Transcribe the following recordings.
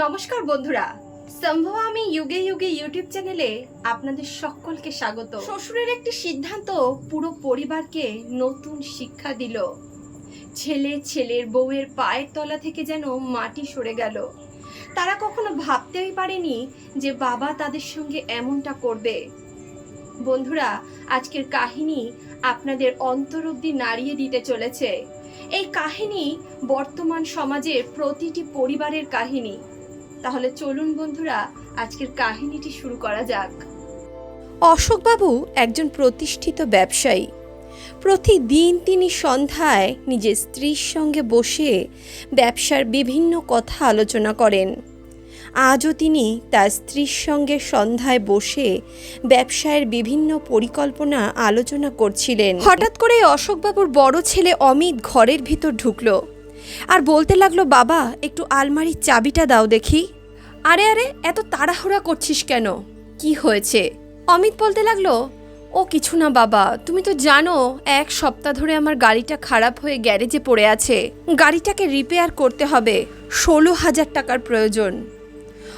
নমস্কার বন্ধুরা। সম্ভব আমি যুগে যুগে ইউটিউব চ্যানেলে আপনাদের সকলকে স্বাগত। শ্বশুরের একটি সিদ্ধান্ত পুরো পরিবারকে নতুন শিক্ষা দিল। ছেলে ছেলের বউয়ের পায়ের তলা থেকে যেন মাটি সরে গেল। তারা কখনো ভাবতেই পারেনি যে বাবা তাদের সঙ্গে এমনটা করবে। বন্ধুরা, আজকের কাহিনী আপনাদের অন্তর অব্দি নাড়িয়ে দিতে চলেছে। এই কাহিনী বর্তমান সমাজের প্রতিটি পরিবারের কাহিনী। তাহলে চলুন বন্ধুরা, আজকের কাহিনীটি শুরু করা যাক। অশোকবাবু একজন প্রতিষ্ঠিত ব্যবসায়ী। প্রতিদিন তিনি সন্ধ্যায় নিজের স্ত্রীর সঙ্গে বসে ব্যবসার বিভিন্ন কথা আলোচনা করেন। আজও তিনি তার স্ত্রীর সঙ্গে সন্ধ্যায় বসে ব্যবসায়ের বিভিন্ন পরিকল্পনা আলোচনা করছিলেন। হঠাৎ করে অশোকবাবুর বড় ছেলে অমিত ঘরের ভিতর ঢুকলো। আর বলতে লাগল, বাবা, একটু আলমারির চাবিটা দাও দেখি। আরে আরে, এত তাড়াহুড়া করছিস কেন? কি হয়েছে? অমিত বলতে লাগল, ও, কিছু না বাবা, তুমি তো জানো, এক সপ্তাহ ধরে আমার গাড়িটা খারাপ হয়ে গ্যারেজে পড়ে আছে। গাড়িটাকে রিপেয়ার করতে হবে, ষোলো হাজার টাকার প্রয়োজন।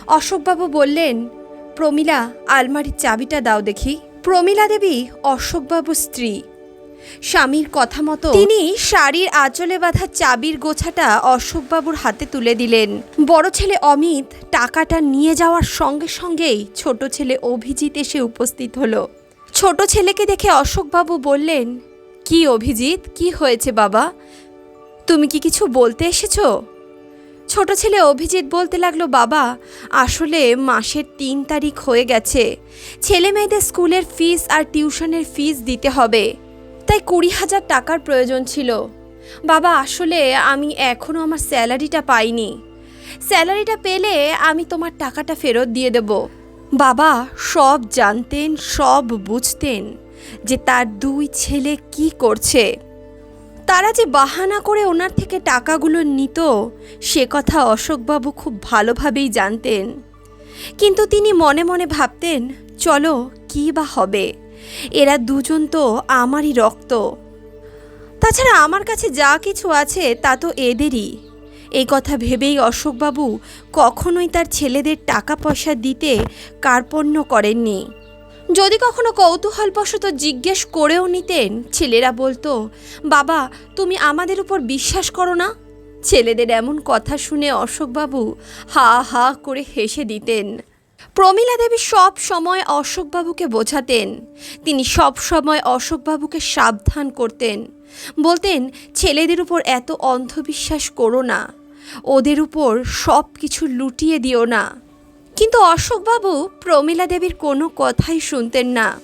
অশোকবাবু বললেন, প্রমিলা, আলমারির চাবিটা দাও দেখি। প্রমিলা দেবী, অশোকবাবুর স্ত্রী। স্বামীর কথা মতো তিনি শাড়ির আঁচলে বাঁধা চাবির গোছাটা অশোকবাবুর হাতে তুলে দিলেন। বড় ছেলে অমিত টাকাটা নিয়ে যাওয়ার সঙ্গে সঙ্গেই ছোট ছেলে অভিজিৎ এসে উপস্থিত হলো। ছোট ছেলেকে দেখে অশোকবাবু বললেন, কি অভিজিৎ? কি হয়েছে বাবা? তুমি কি কিছু বলতে এসেছ? ছোট ছেলে অভিজিৎ বলতে লাগল, বাবা, আসলে মাসের তিন তারিখ হয়ে গেছে। ছেলে মেয়েদের স্কুলের ফিস আর টিউশনের ফিস দিতে হবে। তাই কুড়ি হাজার টাকার প্রয়োজন ছিল। বাবা, আসলে আমি এখনও আমার স্যালারিটা পাইনি। স্যালারিটা পেলে আমি তোমার টাকাটা ফেরত দিয়ে দেব। বাবা, সব জানতেন, সব বুঝতেন যে তার দুই ছেলে কি করছে। তারা যে বাহানা করে ওনার থেকে টাকাগুলো নিত, সে কথা অশোকবাবু খুব ভালোভাবেই জানতেন। কিন্তু তিনি মনে মনে ভাবতেন, চলো, কী বা হবে? এরা দুজন তো আমারই রক্ত। তাছাড়া আমার কাছে যা কিছু আছে তা তো এদেরই। এই কথা ভেবেই অশোকবাবু কখনোই তার ছেলেদের টাকা পয়সা দিতে কার্পণ্য করেননি। যদি কখনো কৌতূহলবশত জিজ্ঞেস করেও নিতেন, ছেলেরা বলতো, বাবা, তুমি আমাদের উপর বিশ্বাস করো না? ছেলেদের এমন কথা শুনে অশোকবাবু হা হা করে হেসে দিতেন। প্রমীলা দেবী সব সময় অশোকবাবুকে বোঝাতেন। তিনি সব সময় অশোকবাবুকে সাবধান করতেন। বলতেন, ছেলেদের উপর এত অন্ধবিশ্বাস করো না। ওদের উপর সব কিছু লুটিয়ে দিও না। কিন্তু অশোকবাবু প্রমীলা দেবীর কোনো কথাই শুনতেন না।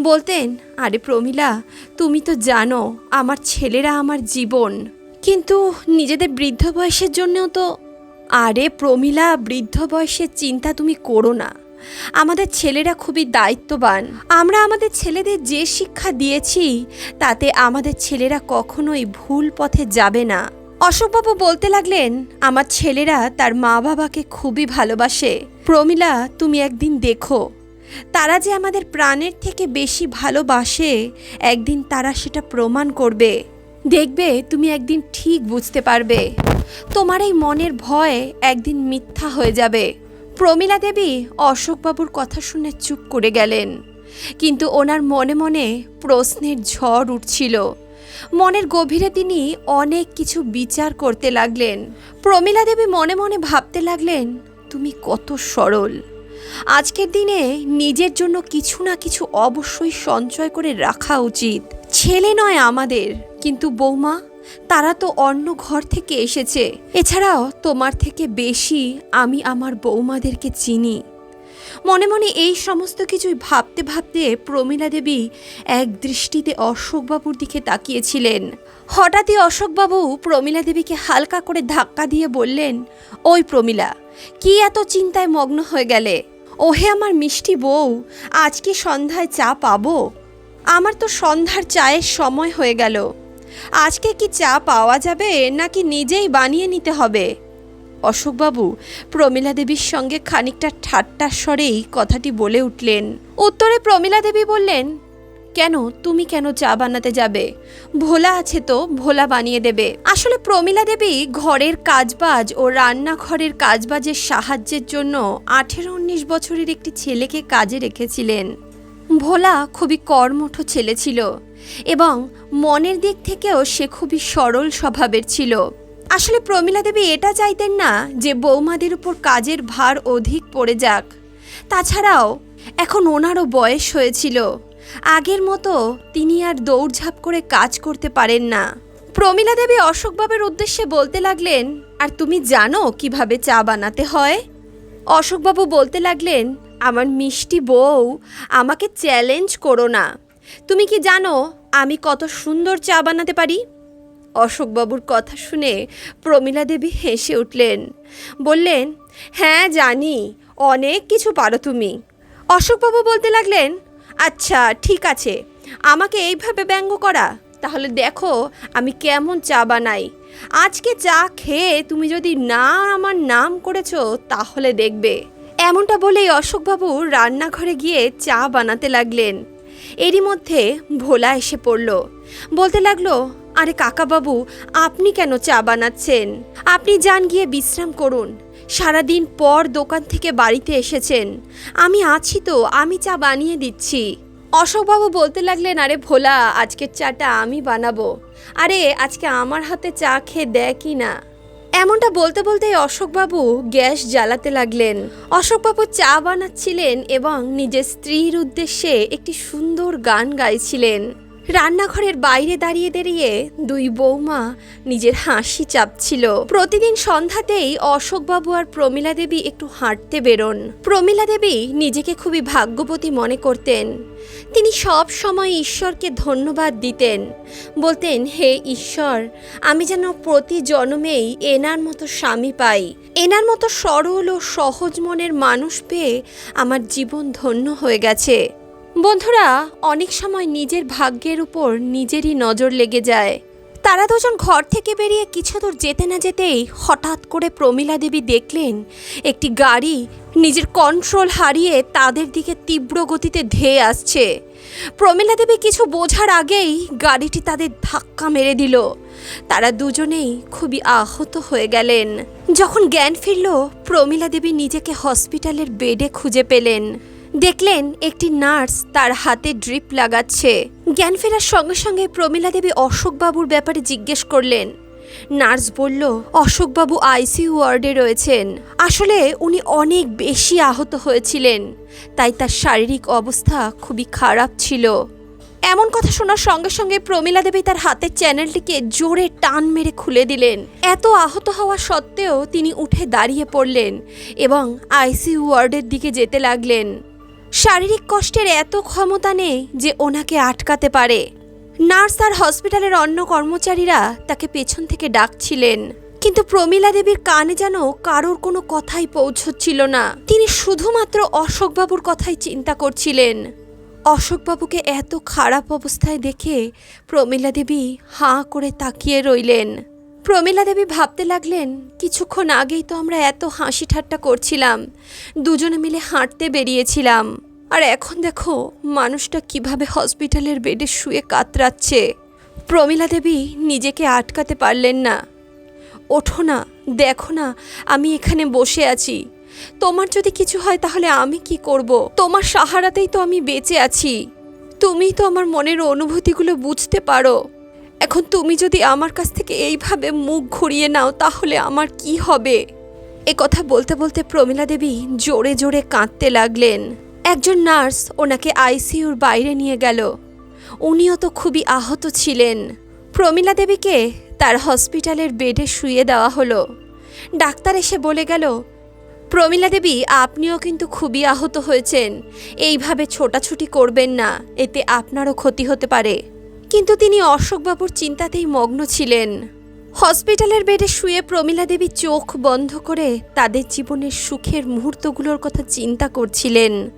বলতেন, আরে প্রমীলা, তুমি তো জানো, আমার ছেলেরা আমার জীবন। কিন্তু নিজেদের বৃদ্ধ বয়সের জন্যও তো আরে প্রমীলা, বৃদ্ধ বয়সের চিন্তা তুমি করো না। আমাদের ছেলেরা খুবই দায়িত্ববান। আমরা আমাদের ছেলেদের যে শিক্ষা দিয়েছি, তাতে আমাদের ছেলেরা কখনোই ভুল পথে যাবে না। অশোকবাবু বলতে লাগলেন, আমার ছেলেরা তার মা বাবাকে খুবই ভালোবাসে। প্রমীলা, তুমি একদিন দেখো। তারা যে আমাদের প্রাণের থেকে বেশি ভালোবাসে, একদিন তারা সেটা প্রমাণ করবে। দেখবে, তুমি একদিন ঠিক বুঝতে পারবে। তোমার এই মনের ভয় একদিন মিথ্যা হয়ে যাবে। প্রমীলা দেবী অশোকবাবুর কথা শুনে চুপ করে গেলেন। কিন্তু ওনার মনে মনে প্রশ্নের ঝড় উঠছিল। মনের গভীরে তিনি অনেক কিছু বিচার করতে লাগলেন। প্রমীলা দেবী মনে মনে ভাবতে লাগলেন, তুমি কত সরল। আজকের দিনে নিজের জন্য কিছু না কিছু অবশ্যই সঞ্চয় করে রাখা উচিত। ছেলে নয় আমাদের, কিন্তু বৌমা তারা তো অন্য ঘর থেকে এসেছে। এছাড়াও তোমার থেকে বেশি আমি আমার বৌমাদেরকে চিনি। মনে মনে এই সমস্ত কিছুই ভাবতে ভাবতে প্রমীলা দেবী এক দৃষ্টিতে অশোকবাবুর দিকে তাকিয়েছিলেন। হঠাৎই অশোকবাবু প্রমীলা দেবীকে হালকা করে ধাক্কা দিয়ে বললেন, ওই প্রমীলা, কি এত চিন্তায় মগ্ন হয়ে গেলে? ওহে আমার মিষ্টি বউ, আজকে সন্ধ্যায় চা পাবো? আমার তো সন্ধ্যার চায়ের সময় হয়ে গেল। আজকে কি চা পাওয়া যাবে নাকি নিজেই বানিয়ে নিতে হবে? অশোকবাবু, প্রমীলা দেবীর সঙ্গে খানিকটা ঠাট্টার স্বরেই কথাটি বলে উঠলেন। উত্তরে প্রমীলা দেবী বললেন, কেন? তুমি কেন চা বানাতে যাবে? ভোলা আছে তো, ভোলা বানিয়ে দেবে। আসলে প্রমিলা দেবী ঘরের কাজবাজ ও রান্নাঘরের কাজবাজের সাহায্যের জন্য আঠেরো উনিশ বছরের একটি ছেলেকে কাজে রেখেছিলেন। ভোলা খুবই কর্মঠ ছেলে ছিল এবং মনের দিক থেকেও সে খুবই সরল স্বভাবের ছিল। আসলে প্রমিলা দেবী এটা চাইতেন না যে বৌমাদের উপর কাজের ভার অধিক পড়ে যাক। তাছাড়াও, এখন ওনারও বয়স হয়েছিল। আগের মতো তিনি আর দৌড়ঝাঁপ করে কাজ করতে পারেন না। প্রমিলা দেবী অশোকবাবুর উদ্দেশ্যে বলতে লাগলেন, আর তুমি জানো কীভাবে চা বানাতে হয়? অশোকবাবু বলতে লাগলেন, আমার মিষ্টি বউ, আমাকে চ্যালেঞ্জ করো না। তুমি কি জানো আমি কত সুন্দর চা বানাতে পারি? অশোকবাবুর কথা শুনে প্রমীলা দেবী হেসে উঠলেন। বললেন হ্যাঁ জানি, অনেক কিছু পারো তুমি। অশোকবাবু বলতে লাগলেন আচ্ছা ঠিক আছে, আমাকে এইভাবে ব্যঙ্গ করা। তাহলে দেখো আমি কেমন চা বানাই। আজকে চা খেয়ে তুমি যদি না আমার নাম করেছ, তাহলে দেখবে। এমনটা বলেই অশোকবাবু রান্নাঘরে গিয়ে চা বানাতে লাগলেন। এরই মধ্যে ভোলা এসে পড়ল। বলতে লাগল, আরে কাকাবাবু, আপনি কেন চা বানাচ্ছেন? আপনি যান গিয়ে বিশ্রাম করুন। সারাদিন পর দোকান থেকে বাড়িতে এসেছেন। আমি আছি তো, আমি চা বানিয়ে দিচ্ছি। অশোকবাবু বলতে লাগলেন, আরে ভোলা, আজকের চাটা আমি বানাবো। আরে, আজকে আমার হাতে চা খেয়ে দেয় কি না? এমনটা বলতে বলতে অশোকবাবু গ্যাস জ্বালাতে লাগলেন। অশোকবাবু চা বানাচ্ছিলেন এবং নিজের স্ত্রীর উদ্দেশ্যে একটি সুন্দর গান গাইছিলেন। রান্নাঘরের বাইরে দাঁড়িয়ে দাঁড়িয়ে দুই বৌমা নিজের হাসি চাপছিল। প্রতিদিন সন্ধ্যাতেই অশোকবাবু আর প্রমিলা দেবী একটু হাঁটতে বেরোন। প্রমিলা দেবী নিজেকে খুবই ভাগ্যবতী মনে করতেন। তিনি সব সময় ঈশ্বরকে ধন্যবাদ দিতেন। বলতেন, হে ঈশ্বর, আমি যেন প্রতি জন্মেই এনার মতো স্বামী পাই। এনার মতো সরল ও সহজ মনের মানুষ পেয়ে আমার জীবন ধন্য হয়ে গেছে। বন্ধুরা, অনেক সময় নিজের ভাগ্যের উপর নিজেরই নজর লেগে যায়। তারা দুজন ঘর থেকে বেরিয়ে কিছু দূর যেতে না যেতেই হঠাৎ করে প্রমিলা দেবী দেখলেন একটি গাড়ি নিজের কন্ট্রোল হারিয়ে তাদের দিকে তীব্র গতিতে ধেয়ে আসছে। প্রমিলা দেবী কিছু বোঝার আগেই গাড়িটি তাদের ধাক্কা মেরে দিল। তারা দুজনেই খুবই আহত হয়ে গেলেন। যখন জ্ঞান ফিরল, প্রমিলা দেবী নিজেকে হসপিটালের বেডে খুঁজে পেলেন। দেখলেন একটি নার্স তার হাতে ড্রিপ লাগাচ্ছে। জ্ঞান ফেরার সঙ্গে সঙ্গে প্রমিলা দেবী অশোকবাবুর ব্যাপারে জিজ্ঞেস করলেন। নার্স বলল, অশোকবাবু আইসিইউ ওয়ার্ডে রয়েছেন। আসলে উনি অনেক বেশি আহত হয়েছিলেন, তাই তার শারীরিক অবস্থা খুবই খারাপ ছিল। এমন কথা শোনার সঙ্গে সঙ্গে প্রমিলা দেবী তার হাতের চ্যানেলটিকে জোরে টান মেরে খুলে দিলেন। এত আহত হওয়া সত্ত্বেও তিনি উঠে দাঁড়িয়ে পড়লেন এবং আইসিইউ ওয়ার্ডের দিকে যেতে লাগলেন। শারীরিক কষ্টের এত ক্ষমতা নেই যে ওনাকে আটকাতে পারে। নার্স আর হসপিটালের অন্য কর্মচারীরা তাকে পেছন থেকে ডাকছিলেন। কিন্তু প্রমিলা দেবীর কানে যেন কারোর কোনো কথাই পৌঁছচ্ছিল না। তিনি শুধুমাত্র অশোকবাবুর কথাই চিন্তা করছিলেন। অশোকবাবুকে এত খারাপ অবস্থায় দেখে প্রমিলা দেবী হাঁ করে তাকিয়ে রইলেন। প্রমিলা দেবী ভাবতে লাগলেন, কিছুক্ষণ আগেই তো আমরা এত হাসি ঠাট্টা করছিলাম। দুজনে মিলে হাঁটতে বেরিয়েছিলাম। আর এখন দেখো মানুষটা কীভাবে হসপিটালের বেডে শুয়ে কাতরাচ্ছে। প্রমিলা দেবী নিজেকে আটকাতে পারলেন না। ওঠো না, দেখো না, আমি এখানে বসে আছি। তোমার যদি কিছু হয় তাহলে আমি কি করব? তোমার সাহারাতেই তো আমি বেঁচে আছি। তুমি তো আমার মনের অনুভূতিগুলো বুঝতে পারো। এখন তুমি যদি আমার কাছ থেকে এইভাবে মুখ ঘুরিয়ে নাও তাহলে আমার কি হবে? এ কথা বলতে বলতে প্রমিলা দেবী জোরে জোরে কাঁদতে লাগলেন। একজন নার্স ওনাকে আইসিইউর বাইরে নিয়ে গেল। উনিও তো খুবই আহত ছিলেন। প্রমিলা দেবীকে তার হসপিটালের বেডে শুয়ে দেওয়া হলো। ডাক্তার এসে বলে গেল, প্রমিলা দেবী, আপনিও কিন্তু খুবই আহত হয়েছেন। এইভাবে ছোটাছুটি করবেন না, এতে আপনারও ক্ষতি হতে পারে। কিন্তু তিনি অশোকবাবুর চিন্তাতেই মগ্ন ছিলেন। হসপিটালের বেডে শুয়ে প্রমিলা দেবী চোখ বন্ধ করে তাদের জীবনের সুখের মুহূর্তগুলোর কথা চিন্তা করছিলেন।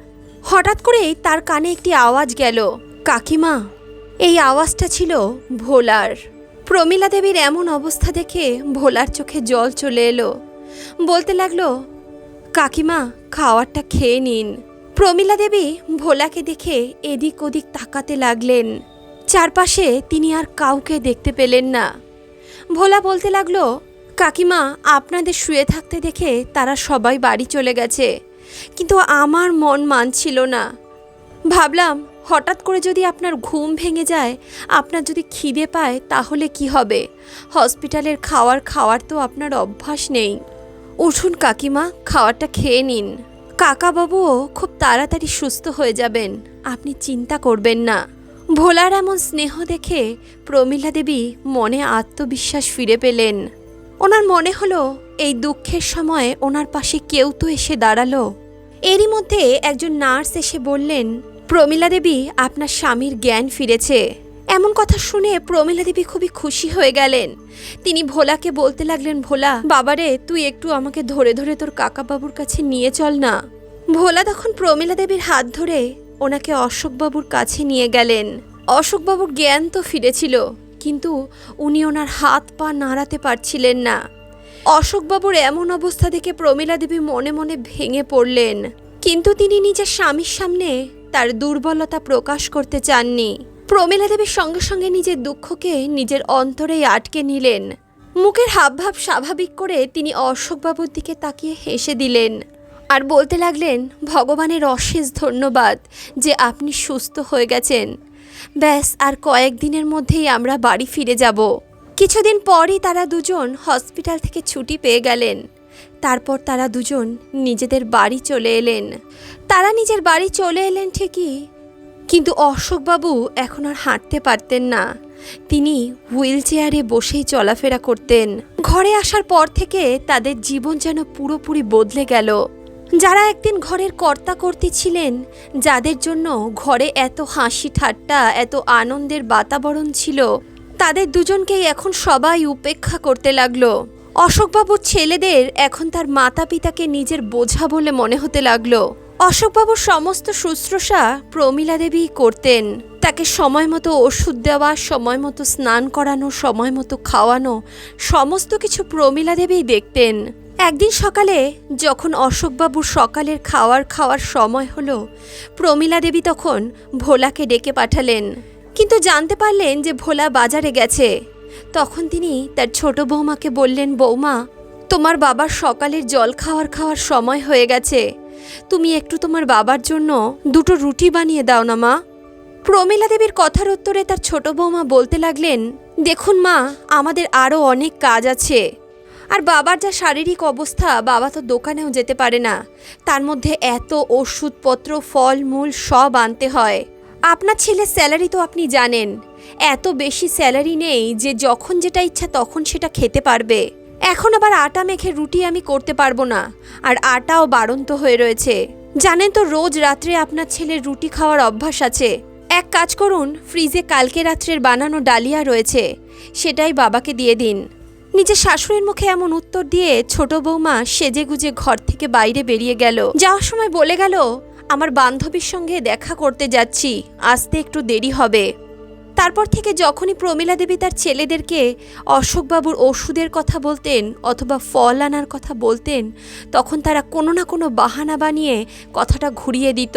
হঠাৎ করেই তার কানে একটি আওয়াজ গেল। কাকিমা, এই আওয়াজটা ছিল ভোলার। প্রমিলা দেবীর এমন অবস্থা দেখে ভোলার চোখে জল চলে এলো। বলতে লাগল, কাকিমা, খাওয়ারটা খেয়ে নিন। প্রমীলা দেবী ভোলাকে দেখে এদিক ওদিক তাকাতে লাগলেন। চারপাশে তিনি আর কাউকে দেখতে পেলেন না। ভোলা বলতে লাগল, কাকিমা, আপনাদের শুয়ে থাকতে দেখে তারা সবাই বাড়ি চলে গেছে। কিন্তু আমার মন মানছিল না। ভাবলাম, হঠাৎ করে যদি আপনার ঘুম ভেঙে যায়, আপনার যদি খিদে পায়, তাহলে কি হবে? হসপিটালের খাওয়ার খাওয়ার তো আপনার অভ্যাস নেই। উঠুন কাকিমা, খাওয়ারটা খেয়ে নিন। কাকাবাবুও খুব তাড়াতাড়ি সুস্থ হয়ে যাবেন, আপনি চিন্তা করবেন না। ভোলার এমন স্নেহ দেখে প্রমীলা দেবী মনে আত্মবিশ্বাস ফিরে পেলেন। ওনার মনে হলো এই দুঃখের সময় ওনার পাশে কেউ তো এসে দাঁড়াল। এরই মধ্যে একজন নার্স এসে বললেন, প্রমীলা দেবী, আপনার স্বামীর জ্ঞান ফিরেছে। এমন কথা শুনে প্রমীলা দেবী খুবই খুশি হয়ে গেলেন। তিনি ভোলাকে বলতে লাগলেন, ভোলা, বাবারে, তুই একটু আমাকে ধরে ধরে তোর কাকাবাবুর কাছে নিয়ে চল না। ভোলা তখন প্রমীলা দেবীর হাত ধরে ওনাকে অশোকবাবুর কাছে নিয়ে গেলেন। অশোকবাবুর জ্ঞান তো ফিরেছিল। কিন্তু উনি ওনার হাত পা নাড়াতে পারছিলেন না। অশোকবাবুর এমন অবস্থা দেখে প্রমীলা দেবী মনে মনে ভেঙে পড়লেন। কিন্তু তিনি নিজের স্বামীর সামনে তার দুর্বলতা প্রকাশ করতে চাননি। প্রমীলা দেবীর সঙ্গে সঙ্গে নিজের দুঃখকে নিজের অন্তরেই আটকে নিলেন। মুখের হাবভাব স্বাভাবিক করে তিনি অশোকবাবুর দিকে তাকিয়ে হেসে দিলেন। আর বলতে লাগলেন, ভগবানের অশেষ ধন্যবাদ যে আপনি সুস্থ হয়ে গেছেন। ব্যাস, আর কয়েকদিনের মধ্যেই আমরা বাড়ি ফিরে যাব। কিছুদিন পরই তারা দুজন হসপিটাল থেকে ছুটি পেয়ে গেলেন। তারপর তারা দুজন নিজেদের বাড়ি চলে এলেন। তারা নিজের বাড়ি চলে এলেন ঠিকই, কিন্তু অশোকবাবু এখন আর হাঁটতে পারতেন না। তিনি হুইল চেয়ারে বসেই চলাফেরা করতেন। ঘরে আসার পর থেকে তাদের জীবন যেন পুরোপুরি বদলে গেল। যারা একদিন ঘরের কর্তাকর্তি ছিলেন, যাদের জন্য ঘরে এত হাসি ঠাট্টা, এত আনন্দের বাতাবরণ ছিল, তাদের দুজনকেই এখন সবাই উপেক্ষা করতে লাগল। অশোকবাবুর ছেলেদের এখন তার মাতা পিতাকে নিজের বোঝা বলে মনে হতে লাগল। অশোকবাবুর সমস্ত শুশ্রূষা প্রমীলা দেবী করতেন। তাকে সময় মতো ওষুধ দেওয়া, সময় মতো স্নান করানো, সময় মতো খাওয়ানো, সমস্ত কিছু প্রমীলা দেবীই দেখতেন। একদিন সকালে যখন অশোকবাবুর সকালের খাওয়ার খাওয়ার সময় হলো, প্রমীলা দেবী তখন ভোলাকে ডেকে পাঠালেন। কিন্তু জানতে পারলেন যে ভোলা বাজারে গেছে। তখন তিনি তার ছোট বৌমাকে বললেন, বৌমা, তোমার বাবার সকালের জল খাওয়ার খাওয়ার সময় হয়ে গেছে। তুমি একটু তোমার বাবার জন্য দুটো রুটি বানিয়ে দাও না, মা। প্রমীলা দেবীর কথার উত্তরে তার ছোট বৌমা বলতে লাগলেন, দেখুন, মা, আমাদের আরও অনেক কাজ আছে। আর বাবার যা শারীরিক অবস্থা, বাবা তো দোকানেও যেতে পারে না। তার মধ্যে এত ওষুধপত্র ফল মূল সব আনতে হয়। আপনার ছেলের স্যালারি তো আপনি জানেন। এত বেশি স্যালারি নেই যে যখন যেটা ইচ্ছা তখন সেটা খেতে পারবে। এখন আবার আটা মেখে রুটি আমি করতে পারব না, আর আটাও বাড়ন্ত হয়ে রয়েছে। জানেন তো রোজ রাত্রে আপনার ছেলের রুটি খাওয়ার অভ্যাস আছে। এক কাজ করুন, ফ্রিজে কালকে রাত্রের বানানো ডালিয়া রয়েছে, সেটাই বাবাকে দিয়ে দিন। নিজের শাশুড়ির মুখে এমন উত্তর দিয়ে ছোট বৌমা সেজে গুজে ঘর থেকে বাইরে বেরিয়ে গেল। যাওয়ার সময় বলে গেল, আমার বান্ধবীর সঙ্গে দেখা করতে যাচ্ছি, আসতে একটু দেরি হবে। তারপর থেকে যখনই প্রমীলা দেবী তার ছেলেদেরকে অশোকবাবুর ওষুধের কথা বলতেন অথবা ফল আনার কথা বলতেন, তখন তারা কোনো না কোনো বাহানা বানিয়ে কথাটা ঘুরিয়ে দিত,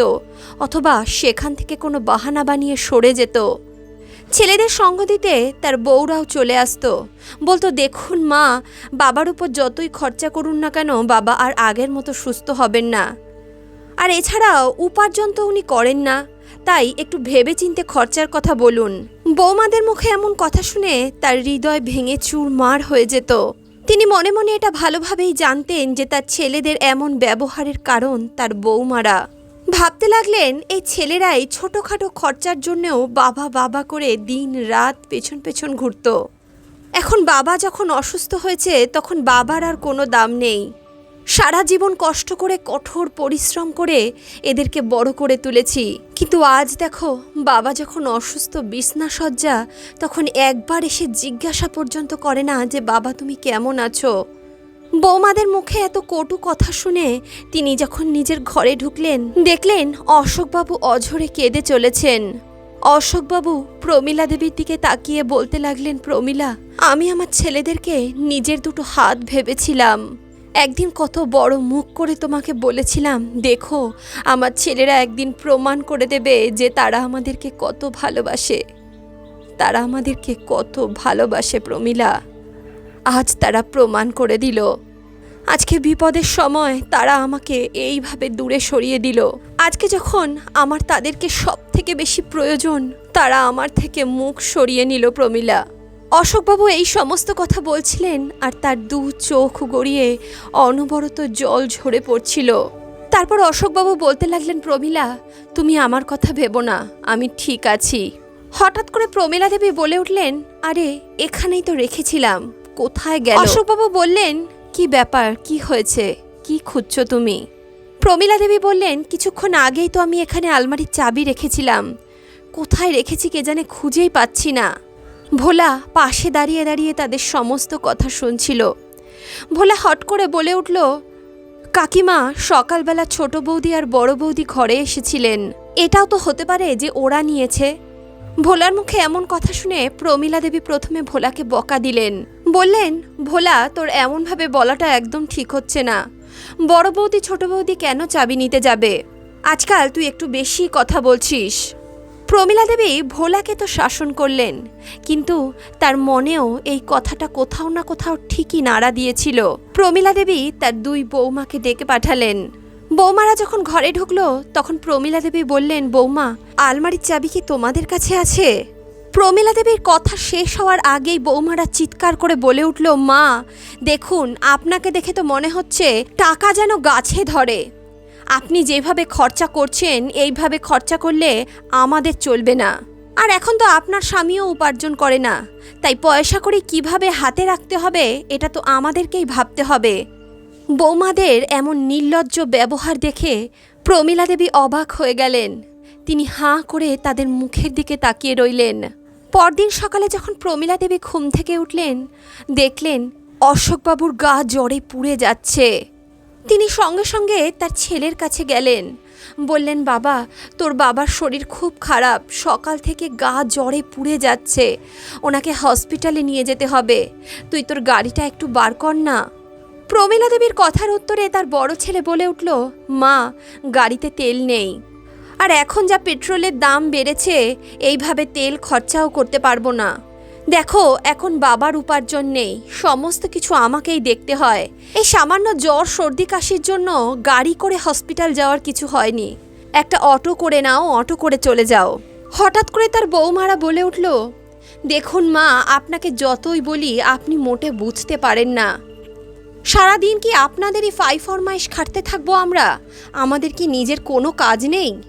অথবা সেখান থেকে কোনো বাহানা বানিয়ে সরে যেত। ছেলেদের সঙ্গ দিতে তার বউরাও চলে আসতো। বলতো, দেখুন মা, বাবার উপর যতই খরচা করুন না কেন, বাবা আর আগের মতো সুস্থ হবেন না। আর এছাড়াও উপার্জন তো উনি করেন না। তাই একটু ভেবেচিন্তে খরচার কথা বলুন। বৌমাদের মুখে এমন কথা শুনে তার হৃদয় ভেঙে চুরমার হয়ে যেত। তিনি মনে মনে এটা ভালোভাবেই জানতেন যে তার ছেলেদের এমন ব্যবহারের কারণ তার বৌমারা। ভাবতে লাগলেন, এই ছেলেরাই ছোটোখাটো খরচার জন্যেও বাবা বাবা করে দিন রাত পেছন পেছন ঘুরতো। এখন বাবা যখন অসুস্থ হয়েছে, তখন বাবার আর কোনো দাম নেই। সারা জীবন কষ্ট করে, কঠোর পরিশ্রম করে এদেরকে বড় করে তুলেছি। কিন্তু আজ দেখো, বাবা যখন অসুস্থ বিছনা সজ্জা তখন একবার এসে জিজ্ঞাসা পর্যন্ত করে না যে, বাবা, তুমি কেমন আছো? বৌমাদের মুখে এত কটু কথা শুনে তিনি যখন নিজের ঘরে ঢুকলেন, দেখলেন অশোকবাবু অঝরে কেঁদে চলেছেন। অশোকবাবু প্রমীলা দেবীর দিকে তাকিয়ে বলতে লাগলেন, প্রমীলা, আমি আমার ছেলেদেরকে নিজের দুটো হাত ভেবেছিলাম। একদিন কত বড় মুখ করে তোমাকে বলেছিলাম, দেখো, আমার ছেলেরা একদিন প্রমাণ করে দেবে যে তারা আমাদেরকে কত ভালোবাসে। তারা আমাদেরকে কত ভালোবাসে, প্রমিলা। আজ তারা প্রমাণ করে দিল। আজকে বিপদের সময় তারা আমাকে এইভাবে দূরে সরিয়ে দিল। আজকে যখন আমার তাদেরকে সব থেকে বেশি প্রয়োজন, তারা আমার থেকে মুখ সরিয়ে নিল প্রমিলা। অশোকবাবু এই সমস্ত কথা বলছিলেন আর তার দু চোখ গড়িয়ে অনবরত জল ঝরে পড়ছিল। তারপর অশোকবাবু বলতে লাগলেন, প্রমিলা, তুমি আমার কথা ভেবো না, আমি ঠিক আছি। হঠাৎ করে প্রমিলা দেবী বলে উঠলেন, আরে, এখানেই তো রেখেছিলাম। কোথায় গেল? অশোকবাবু বললেন, কি ব্যাপার? কি হয়েছে? কি খুঁজছো তুমি? প্রমিলা দেবী বললেন, কিছুক্ষণ আগেই তো আমি এখানে আলমারির চাবি রেখেছিলাম। কোথায় রেখেছি কে জানে খুঁজেই পাচ্ছি না। ভোলা পাশে দাঁড়িয়ে দাঁড়িয়ে তাদের সমস্ত কথা শুনছিল। ভোলা হট করে বলে উঠল, কাকিমা, সকালবেলা ছোট বৌদি আর বড় বৌদি ঘরে এসেছিলেন। এটাও তো হতে পারে যে ওরা নিয়েছে। ভোলার মুখে এমন কথা শুনে প্রমিলা দেবী প্রথমে ভোলাকে বকা দিলেন। বললেন, ভোলা, তোর এমনভাবে বলাটা একদম ঠিক হচ্ছে না। বড় বৌদি, ছোট বৌদি কেন চাবি নিতে যাবে? আজকাল তুই একটু বেশি কথা বলছিস। প্রমিলা দেবী ভোলাকে তো শাসন করলেন, কিন্তু তার মনেও এই কথাটা কোথাও না কোথাও ঠিকই নাড়া দিয়েছিল। প্রমিলা দেবী তার দুই বৌমাকে ডেকে পাঠালেন। বৌমারা যখন ঘরে ঢুকলো, তখন প্রমিলা দেবী বললেন, বৌমা, আলমারির চাবি কি তোমাদের কাছে আছে? প্রমিলা দেবীর কথা শেষ হওয়ার আগেই বৌমারা চিৎকার করে বলে উঠল, মা, দেখুন, আপনাকে দেখে তো মনে হচ্ছে টাকা যেন গাছে ধরে। আপনি যেভাবে খরচা করছেন, এইভাবে খরচা করলে আমাদের চলবে না। আর এখন তো আপনার স্বামীও উপার্জন করে না। তাই পয়সা করে কীভাবে হাতে রাখতে হবে, এটা তো আমাদেরকেই ভাবতে হবে। বৌমাদের এমন নির্লজ্জ ব্যবহার দেখে প্রমিলা দেবী অবাক হয়ে গেলেন। তিনি হাঁ করে তাদের মুখের দিকে তাকিয়ে রইলেন। পরদিন সকালে যখন প্রমিলা দেবী ঘুম থেকে উঠলেন, দেখলেন অশোকবাবুর গা জ্বরে পুড়ে যাচ্ছে। তিনি সঙ্গে সঙ্গে তার ছেলের কাছে গেলেন। বললেন, বাবা, তোর বাবার শরীর খুব খারাপ। সকাল থেকে গা জ্বরে পুড়ে যাচ্ছে। ওনাকে হসপিটালে নিয়ে যেতে হবে। তুই তোর গাড়িটা একটু বার কর না। প্রমিলা দেবীর কথার উত্তরে তার বড় ছেলে বলে উঠল, মা, গাড়িতে তেল নেই। আর এখন যা পেট্রোলের দাম বেড়েছে, এইভাবে তেল খরচাও করতে পারব না। দেখো, এখন বাবার উপার্জন নেই, সমস্ত কিছু আমাকেই দেখতে হয়। এই সামান্য জ্বর, সর্দি কাশির জন্য গাড়ি করে হসপিটাল যাওয়ার কিছু হয়নি। একটা অটো করে নাও, অটো করে চলে যাও। হঠাৎ করে তার বৌমারা বলে উঠল, দেখুন মা, আপনাকে যতই বলি, আপনি মোটে বুঝতে পারেন না। সারাদিন কি আপনাদেরই ফাই ফরমাইশ খাটতে থাকব আমরা? আমাদের কি নিজের কোনো কাজ নেই?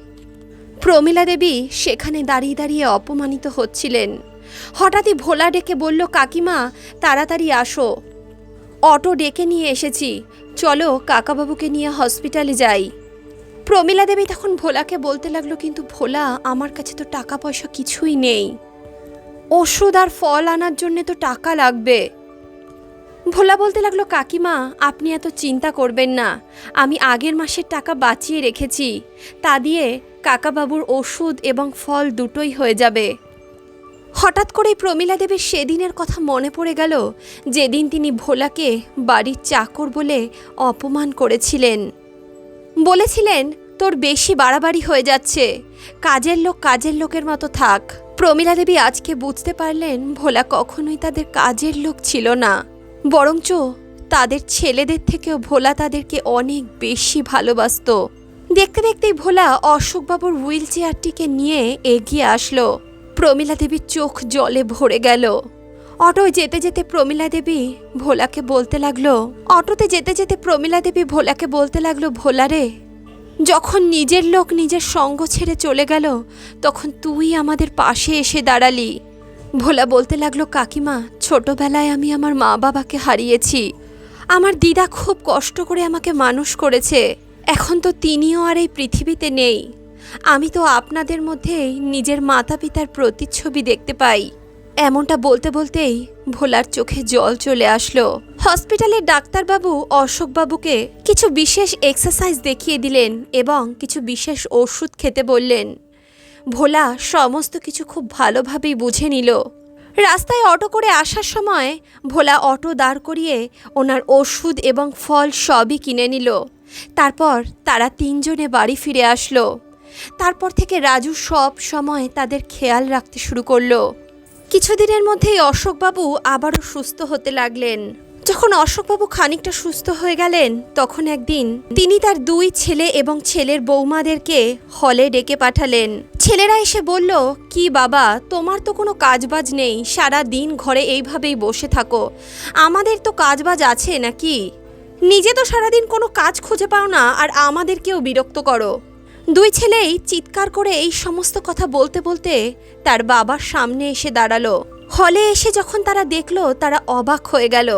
প্রমিলা দেবী সেখানে দাঁড়িয়ে দাঁড়িয়ে অপমানিত হচ্ছিলেন। হঠাৎই ভোলা ডেকে বলল, কাকিমা, তাড়াতাড়ি আসো। অটো ডেকে নিয়ে এসেছি। চলো কাকাবাবুকে নিয়ে হসপিটালে যাই। প্রমিলা দেবী তখন ভোলাকে বলতে লাগল, কিন্তু ভোলা, আমার কাছে তো টাকা পয়সা কিছুই নেই। ওষুধ আর ফল আনার জন্যে তো টাকা লাগবে। ভোলা বলতে লাগল, কাকিমা, আপনি এত চিন্তা করবেন না। আমি আগের মাসের টাকা বাঁচিয়ে রেখেছি। তা দিয়ে কাকাবাবুর ওষুধ এবং ফল দুটোই হয়ে যাবে। হঠাৎ করেই প্রমিলা দেবীর সেদিনের কথা মনে পড়ে গেল, যেদিন তিনি ভোলাকে বাড়ির চাকর বলে অপমান করেছিলেন। বলেছিলেন, তোর বেশি বাড়াবাড়ি হয়ে যাচ্ছে। কাজের লোক কাজের লোকের মতো থাক। প্রমিলা দেবী আজকে বুঝতে পারলেন, ভোলা কখনোই তাদের কাজের লোক ছিল না। বরঞ্চ তাদের ছেলেদের থেকেও ভোলা তাদেরকে অনেক বেশি ভালোবাসতো। দেখতে দেখতেই ভোলা অশোকবাবুর হুইল চেয়ারটিকে নিয়ে এগিয়ে আসলো। প্রমিলা দেবীর চোখ জলে ভরে গেল। অটোয় যেতে যেতে প্রমিলা দেবী ভোলাকে বলতে লাগল, অটোতে যেতে যেতে প্রমিলা দেবী ভোলাকে বলতে লাগল, ভোলা রে, যখন নিজের লোক নিজের সঙ্গ ছেড়ে চলে গেল, তখন তুই আমাদের পাশে এসে দাঁড়ালি। ভোলা বলতে লাগল, কাকিমা, ছোটবেলায় আমি আমার মা বাবাকে হারিয়েছি। আমার দিদা খুব কষ্ট করে আমাকে মানুষ করেছে। এখন তো তিনিও আর এই পৃথিবীতে নেই। আমি তো আপনাদের মধ্যেই নিজের মাতা পিতার প্রতিচ্ছবি দেখতে পাই। এমনটা বলতে বলতেই ভোলার চোখে জল চলে আসলো। হসপিটালের ডাক্তারবাবু অশোকবাবুকে কিছু বিশেষ এক্সারসাইজ দেখিয়ে দিলেন এবং কিছু বিশেষ ওষুধ খেতে বললেন। ভোলা সমস্ত কিছু খুব ভালোভাবেই বুঝে নিল। রাস্তায় অটো করে আসার সময় ভোলা অটো দাঁড় করিয়ে ওনার ওষুধ এবং ফল সবই কিনে নিল। তারপর তারা তিনজনে বাড়ি ফিরে আসলো। তারপর থেকে রাজু সব সময় তাদের খেয়াল রাখতে শুরু করল। কিছুদিনের মধ্যেই অশোকবাবু আবারও সুস্থ হতে লাগলেন। যখন অশোকবাবু খানিকটা সুস্থ হয়ে গেলেন, তখন একদিন তিনি তার দুই ছেলে এবং ছেলের বৌমাদেরকে হলে ডেকে পাঠালেন। ছেলেরা এসে বলল, কি বাবা, তোমার তো কোনো কাজবাজ নেই, সারা দিন ঘরে এইভাবেই বসে থাকো। আমাদের তো কাজবাজ আছে নাকি? নিজে তো সারাদিন কোনো কাজ খুঁজে পাও না, আর আমাদেরকেও বিরক্ত করো। দুই ছেলেই চিৎকার করে এই সমস্ত কথা বলতে বলতে তার বাবার সামনে এসে দাঁড়াল। হলে এসে যখন তারা দেখল, তারা অবাক হয়ে গেল।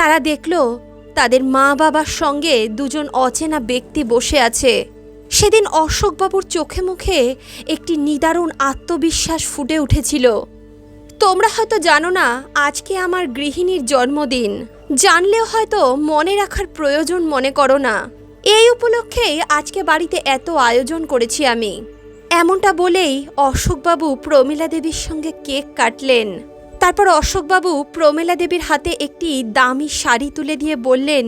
তারা দেখল তাদের মা বাবার সঙ্গে দুজন অচেনা ব্যক্তি বসে আছে। সেদিন অশোকবাবুর চোখে মুখে একটি নিদারুণ আত্মবিশ্বাস ফুটে উঠেছিল। তোমরা হয়তো জানো না, আজকে আমার গৃহিণীর জন্মদিন। জানলেও হয়তো মনে রাখার প্রয়োজন মনে করো না। এই উপলক্ষেই আজকে বাড়িতে এত আয়োজন করেছি আমি। এমনটা বলেই অশোকবাবু প্রমীলা দেবীর সঙ্গে কেক কাটলেন। তারপর অশোকবাবু প্রমেলা দেবীর হাতে একটি দামি শাড়ি তুলে দিয়ে বললেন,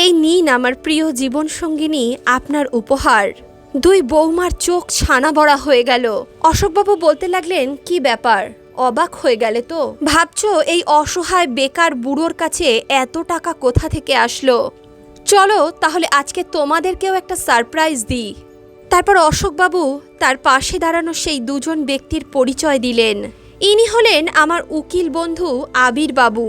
এই নিন আমার প্রিয় জীবনসঙ্গিনী আপনার উপহার। দুই বৌমার চোখ ছানা বড়া হয়ে গেল। অশোকবাবু বলতে লাগলেন, কি ব্যাপার? অবাক হয়ে গেলে তো। ভাবছ এই অসহায় বেকার বুড়োর কাছে এত টাকা কোথা থেকে আসলো? চলো তাহলে আজকে তোমাদেরকেও একটা সারপ্রাইজ দিই। তারপর অশোকবাবু তার পাশে দাঁড়ানো সেই দুজন ব্যক্তির পরিচয় দিলেন। ইনি হলেন আমার উকিল বন্ধু আবির বাবু।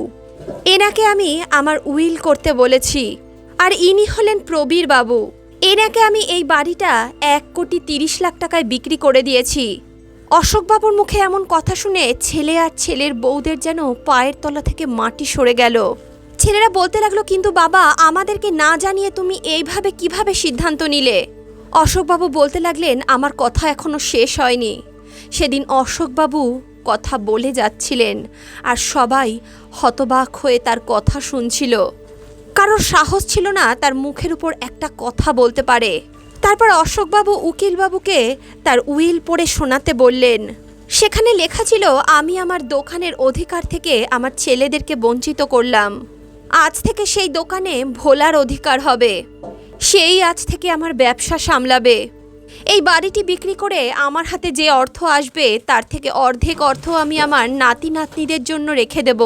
এনাকে আমি আমার উইল করতে বলেছি। আর ইনি হলেন প্রবীর বাবু। এনাকে আমি এই বাড়িটা এক কোটি তিরিশ লাখ টাকায় বিক্রি করে দিয়েছি। অশোকবাবুর মুখে এমন কথা শুনে ছেলে আর ছেলের বউদের যেন পায়ের তলা থেকে মাটি সরে গেল। ছেলেরা বলতে লাগল, কিন্তু বাবা, আমাদেরকে না জানিয়ে তুমি এইভাবে কীভাবে সিদ্ধান্ত নিলে? অশোকবাবু বলতে লাগলেন, আমার কথা এখনও শেষ হয়নি। সেদিন অশোকবাবু কথা বলে যাচ্ছিলেন আর সবাই হতবাক হয়ে তার কথা শুনছিল। কারোর সাহস ছিল না তার মুখের উপর একটা কথা বলতে পারে। তারপর অশোকবাবু, উকিলবাবুকে তার উইল পড়ে শোনাতে বললেন, সেখানে লেখা ছিল, আমি আমার দোকানের অধিকার থেকে আমার ছেলেদেরকে বঞ্চিত করলাম। আজ থেকে সেই দোকানে ভোলার অধিকার হবে। সেই আজ থেকে আমার ব্যবসা সামলাবে। এই বাড়িটি বিক্রি করে আমার হাতে যে অর্থ আসবে, তার থেকে অর্ধেক অর্থ আমি আমার নাতি নাতনিদের জন্য রেখে দেব।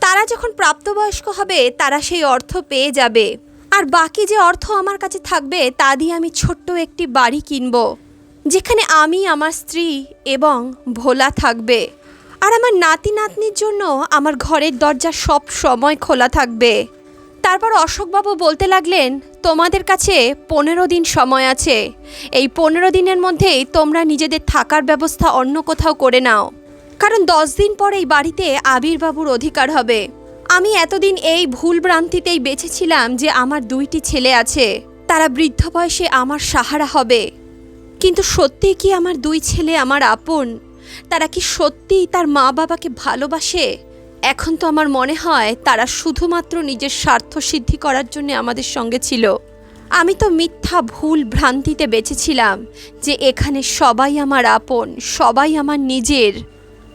তারা যখন প্রাপ্তবয়স্ক হবে, তারা সেই অর্থ পেয়ে যাবে। আর বাকি যে অর্থ আমার কাছে থাকবে, তা দিয়ে আমি ছোট্ট একটি বাড়ি কিনব, যেখানে আমি, আমার স্ত্রী এবং ভোলা থাকবে। আর আমার নাতি নাতনির জন্য আমার ঘরের দরজা সব সময় খোলা থাকবে। তারপর অশোকবাবু বলতে লাগলেন, তোমাদের কাছে পনেরো দিন সময় আছে। এই পনেরো দিনের মধ্যেই তোমরা নিজেদের থাকার ব্যবস্থা অন্য কোথাও করে নাও। কারণ দশ দিন পর এই বাড়িতে আবির্বাবুর অধিকার হবে। আমি এতদিন এই ভুল ভ্রান্তিতেই বেঁচেছিলাম যে আমার দুইটি ছেলে আছে। তারা বৃদ্ধ বয়সে আমার সাহারা হবে। কিন্তু সত্যিই কি আমার দুই ছেলে আমার আপন? তারা কি সত্যিই তার মা বাবাকে ভালোবাসে? এখন তো আমার মনে হয় তারা শুধুমাত্র নিজের স্বার্থ সিদ্ধি করার জন্য আমাদের সঙ্গে ছিল। আমি তো মিথ্যা, ভুল ভ্রান্তিতে বেঁচেছিলাম যে এখানে সবাই আমার আপন, সবাই আমার নিজের।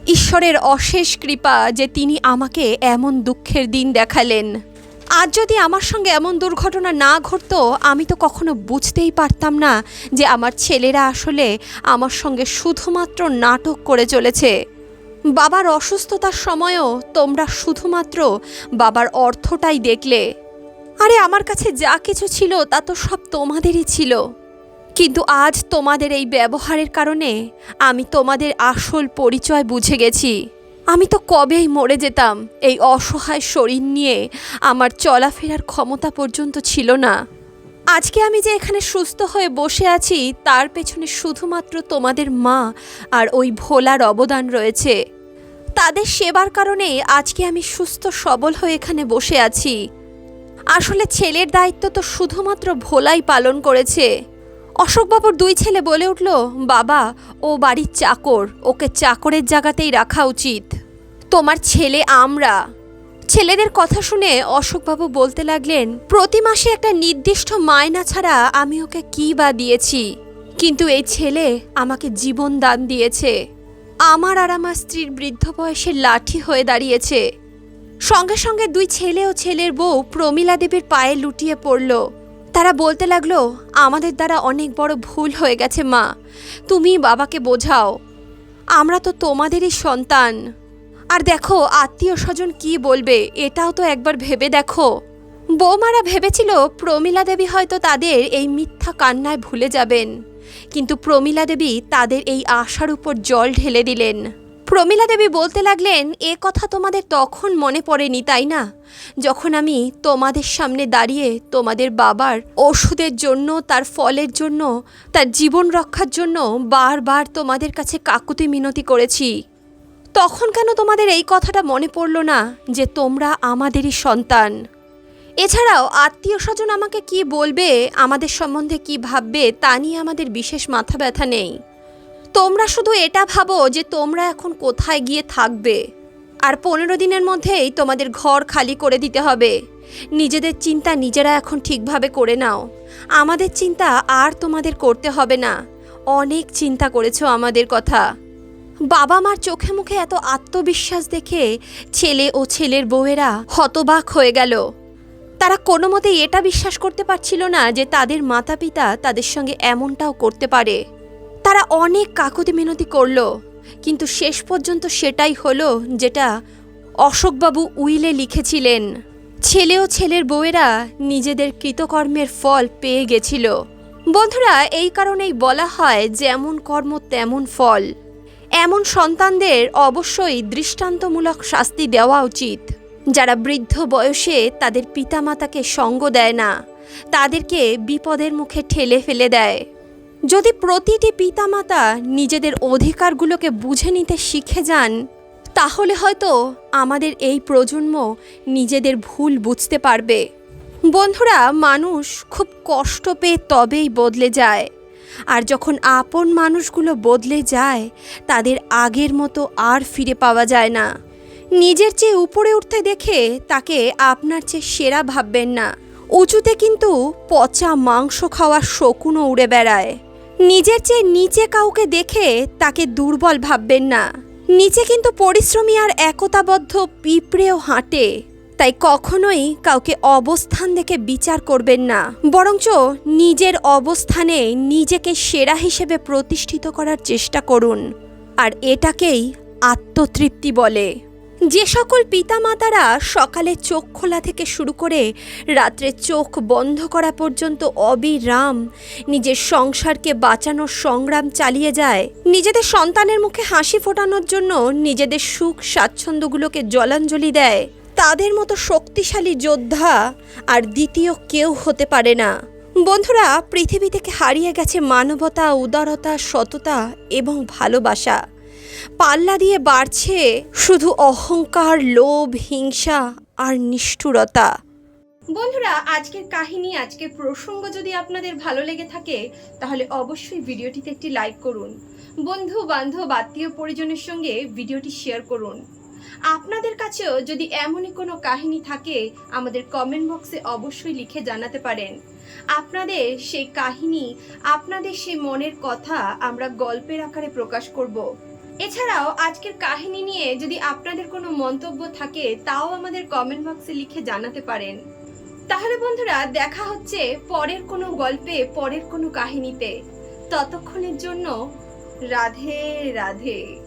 ঈশ্বরের অশেষ কৃপা যে তিনি আমাকে এমন দুঃখের দিন দেখালেন। আজ যদি আমার সঙ্গে এমন দুর্ঘটনা না ঘটতো, আমি তো কখনো বুঝতেই পারতাম না যে আমার ছেলেরা আসলে আমার সঙ্গে শুধুমাত্র নাটক করে চলেছে। বাবার অসুস্থতার সময়ও তোমরা শুধুমাত্র বাবার অর্থটাই দেখলে। আরে, আমার কাছে যা কিছু ছিল, তা তো সব তোমাদেরই ছিল। কিন্তু আজ তোমাদের এই ব্যবহারের কারণে আমি তোমাদের আসল পরিচয় বুঝে গেছি। আমি তো কবেই মরে যেতাম এই অসহায় শরীর নিয়ে। আমার চলাফেরার ক্ষমতা পর্যন্ত ছিল না। আজকে আমি যে এখানে সুস্থ হয়ে বসে আছি, তার পেছনে শুধুমাত্র তোমাদের মা আর ওই ভোলার অবদান রয়েছে। তাদের সেবার কারণে আজকে আমি সুস্থ সবল হয়ে এখানে বসে আছি। আসলে ছেলের দায়িত্ব তো শুধুমাত্র ভোলাই পালন করেছে। অশোকবাবুর দুই ছেলে বলে উঠল, বাবা, ও বাড়ির চাকর, ওকে চাকরের জায়গাতেই রাখা উচিত। তোমার ছেলে আমরা। ছেলেদের কথা শুনে অশোকবাবু বলতে লাগলেন, প্রতি মাসে একটা নির্দিষ্ট মায়না ছাড়া আমি ওকে কী বা দিয়েছি, কিন্তু এই ছেলে আমাকে জীবন দান দিয়েছে। আমার আর আমার স্ত্রীর বৃদ্ধ বয়সে লাঠি হয়ে দাঁড়িয়েছে। সঙ্গে সঙ্গে দুই ছেলে ও ছেলের বউ প্রমীলা দেবীর পায়ে লুটিয়ে পড়ল। তারা বলতে লাগল, আমাদের দ্বারা অনেক বড় ভুল হয়ে গেছে, মা। তুমি বাবাকে বোঝাও। আমরা তো তোমাদেরই সন্তান। আর দেখো, আত্মীয় স্বজন কি বলবে, এটাও তো একবার ভেবে দেখো। বৌমারা ভেবেছিল প্রমীলা দেবী হয়তো তাদের এই মিথ্যা কান্নায় ভুলে যাবেন। কিন্তু প্রমীলা দেবী তাদের এই আশার উপর জল ঢেলে দিলেন। প্রমীলা দেবী বলতে লাগলেন, এ কথা তোমাদের তখন মনে পড়েনি, তাই না? যখন আমি তোমাদের সামনে দাঁড়িয়ে তোমাদের বাবার ওষুধের জন্য, তার ফলের জন্য, তার জীবন রক্ষার জন্য বারবার তোমাদের কাছে কাকুতি মিনতি করেছি, তখন কেন তোমাদের এই কথাটা মনে পড়ল না যে তোমরা আমাদেরই সন্তান? এছাড়াও আত্মীয় স্বজন আমাকে কি বলবে, আমাদের সম্বন্ধে কি ভাববে, তা নিয়ে আমাদের বিশেষ মাথা ব্যথা নেই। তোমরা শুধু এটা ভাবো যে তোমরা এখন কোথায় গিয়ে থাকবে। আর পনেরো দিনের মধ্যেই তোমাদের ঘর খালি করে দিতে হবে। নিজেদের চিন্তা নিজেরা এখন ঠিকভাবে করে নাও। আমাদের চিন্তা আর তোমাদের করতে হবে না। অনেক চিন্তা করেছ আমাদের কথা। বাবা মার চোখে মুখে এত আত্মবিশ্বাস দেখে ছেলে ও ছেলের বউয়েরা হতবাক হয়ে গেল। তারা কোনো মতেই এটা বিশ্বাস করতে পারছিল না যে তাদের মাতা পিতা তাদের সঙ্গে এমনটাও করতে পারে। তারা অনেক কাকুতি মিনতি করল, কিন্তু শেষ পর্যন্ত সেটাই হলো যেটা অশোকবাবু উইলে লিখেছিলেন, ছেলে ও ছেলের বউয়েরা নিজেদের কৃতকর্মের ফল পেয়ে গেছিল। বন্ধুরা, এই কারণেই বলা হয় যেমন কর্ম তেমন ফল। এমন সন্তানদের অবশ্যই দৃষ্টান্তমূলক শাস্তি দেওয়া উচিত। যারা বৃদ্ধ বয়সে তাদের পিতামাতাকে সঙ্গ দেয় না, তাদেরকে বিপদের মুখে ঠেলে ফেলে দেয়। যদি প্রতিটি পিতামাতা নিজেদের অধিকারগুলোকে বুঝে নিতে শিখে যান, তাহলে হয়তো আমাদের এই প্রজন্ম নিজেদের ভুল বুঝতে পারবে। বন্ধুরা, মানুষ খুব কষ্ট পেয়ে তবেই বদলে যায়। আর যখন আপন মানুষগুলো বদলে যায়, তাদের আগের মতো আর ফিরে পাওয়া যায় না। নিজের চেয়ে উপরে উঠতে দেখে তাকে আপনার চেয়ে সেরা ভাববেন না। উঁচুতে কিন্তু পচা মাংস খাওয়ার শকুনও উড়ে বেড়ায়। নিজের চেয়ে নিচে কাউকে দেখে তাকে দুর্বল ভাববেন না। নিচে কিন্তু পরিশ্রমী আর একতাবদ্ধ পিঁপড়েও হাঁটে। তাই কখনোই কাউকে অবস্থান দেখে বিচার করবেন না। বরঞ্চ নিজের অবস্থানে নিজেকে সেরা হিসেবে প্রতিষ্ঠিত করার চেষ্টা করুন। আর এটাকেই আত্মতৃপ্তি বলে। যে সকল পিতামাতারা সকালে চোখ খোলা থেকে শুরু করে রাত্রে চোখ বন্ধ করা পর্যন্ত অবিরাম নিজের সংসারকে বাঁচানোর সংগ্রাম চালিয়ে যায়। নিজেদের সন্তানের মুখে হাসি ফোটানোর জন্য নিজেদের সুখ স্বাচ্ছন্দ্যগুলোকে জলাঞ্জলি দেয়। তাদের মতো শক্তিশালী যোদ্ধা আর দ্বিতীয় কেউ হতে পারে না। বন্ধুরা, পৃথিবী থেকে হারিয়ে গেছে মানবতা, উদারতা, সততা এবং ভালোবাসা। পাল্লা দিয়ে বাড়ছে শুধু অহংকার, লোভ, হিংসা আর নিষ্ঠুরতা। বন্ধুরা, আজকের কাহিনী, আজকের প্রসঙ্গ যদি আপনাদের ভালো লেগে থাকে, তাহলে অবশ্যই ভিডিওটিতে একটি লাইক করুন। বন্ধু, বান্ধব, আত্মীয় পরিজনের সঙ্গে ভিডিওটি শেয়ার করুন। আপনাদের কাছেও যদি এমনই কোনো কাহিনী থাকে, আমাদের কমেন্ট বক্সে অবশ্যই লিখে জানাতে পারেন। আপনাদের সেই কাহিনী, আপনাদের সেই মনের কথা আমরা গল্পের আকারে প্রকাশ করব। এছাড়াও আজকের কাহিনী নিয়ে যদি আপনাদের কোনো মন্তব্য থাকে, তাও আমাদের কমেন্ট বক্সে লিখে জানাতে পারেন। তাহলে বন্ধুরা, দেখা হচ্ছে পরের কোনো গল্পে, পরের কোনো কাহিনীতে। ততক্ষণের জন্য রাধে রাধে।